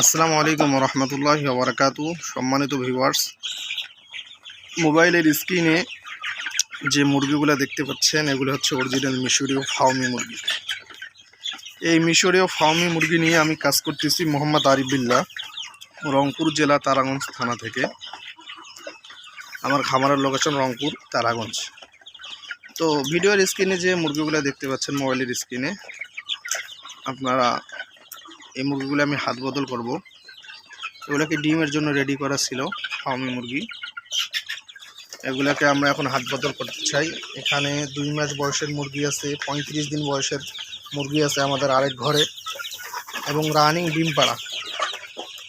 আসসালামু আলাইকুম রহমতুল্লাহ বরকাতু সম্মানিত ভিউয়ার্স, মোবাইলের স্ক্রিনে যে মুরগিগুলো দেখতে পাচ্ছেন, এগুলো হচ্ছে অরিজিনাল মিশরীয় ফাউমি মুরগি। এই মিশরীয় ফাউমি মুরগি নিয়ে আমি কাজ করতেছি মোহাম্মদ আরিফুল্লাহ রংপুর জেলা তারাগঞ্জ থানা থেকে। আমার খামারের লোকেশন রংপুর, তারাগঞ্জ। তো ভিডিওর স্ক্রিনে যে মুরগিগুলো দেখতে পাচ্ছেন, মোবাইলের স্ক্রিনে, আপনারা এই মুরগিগুলো আমি হাত বদল করব। এগুলোকে ডিমের জন্য রেডি করা ছিল, ফার্মি মুরগি। এগুলাকে আমরা এখন হাত বদল করতে চাই। এখানে দুই মাস বয়সের মুরগি আছে, পঁয়ত্রিশ দিন বয়সের মুরগি আছে আমাদের আরেক ঘরে। এবং রানিং ডিম পাড়া।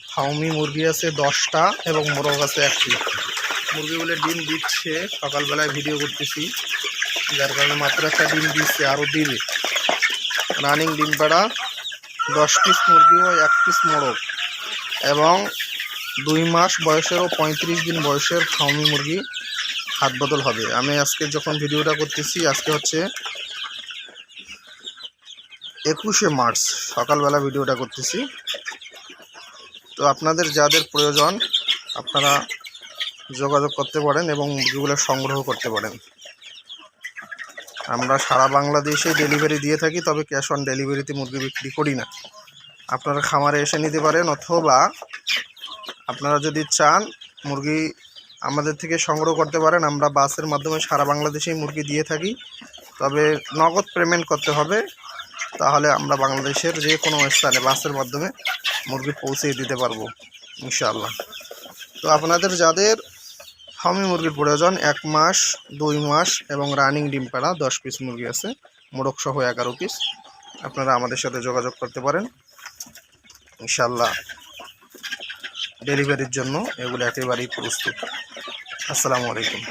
ফাউমি মুরগি আছে দশটা এবং মোরগ আছে একটি। মুরগিগুলো ডিম দিচ্ছে, সকালবেলায় ভিডিও করতেছি। যার কারণে মাত্র একটা ডিম দিচ্ছে, আরও দিবে। রানিং ডিম পাড়া দশ পিস মুরগি ও এক পিস মোরগ এবং দুই মাস বয়সের ও পঁয়ত্রিশ দিন বয়সের ফাউমি মুরগি হাত বদল হবে। আমি আজকে যখন ভিডিওটা করতেছি, আজকে হচ্ছে একুশে মার্চ, সকালবেলা ভিডিওটা করতেছি। তো আপনাদের যাদের প্রয়োজন, আপনারা যোগাযোগ করতে পারেন এবং মুরগিগুলো সংগ্রহ করতে পারেন। আমরা সারা বাংলাদেশে ডেলিভারি দিয়ে থাকি, তবে ক্যাশ অন ডেলিভারিতে মুরগি বিক্রি করি না। আপনারা খামারে এসে নিতে পারেন, অথবা আপনারা যদি চান মুরগি আমাদের থেকে সংগ্রহ করতে পারেন, আমরা বাসের মাধ্যমে সারা বাংলাদেশেই মুরগি দিয়ে থাকি। তবে নগদ পেমেন্ট করতে হবে, তাহলে আমরা বাংলাদেশের যে কোনো স্থানে বাসের মাধ্যমে মুরগি পৌঁছে দিতে পারব, ইনশাআল্লাহ। তো আপনাদের যাদের ফার্মি মুরগির প্রয়োজন এক মাস, দুই মাস এবং রানিং ডিম পাড়া, দশ পিস মুরগি আছে। মোরগ সহ এগারো পিস আপনারা আমাদের সাথে যোগাযোগ করতে পারেন। ইনশাল্লাহ ডেলিভারির জন্য এগুলো একেবারেই প্রস্তুত। আসসালামু আলাইকুম।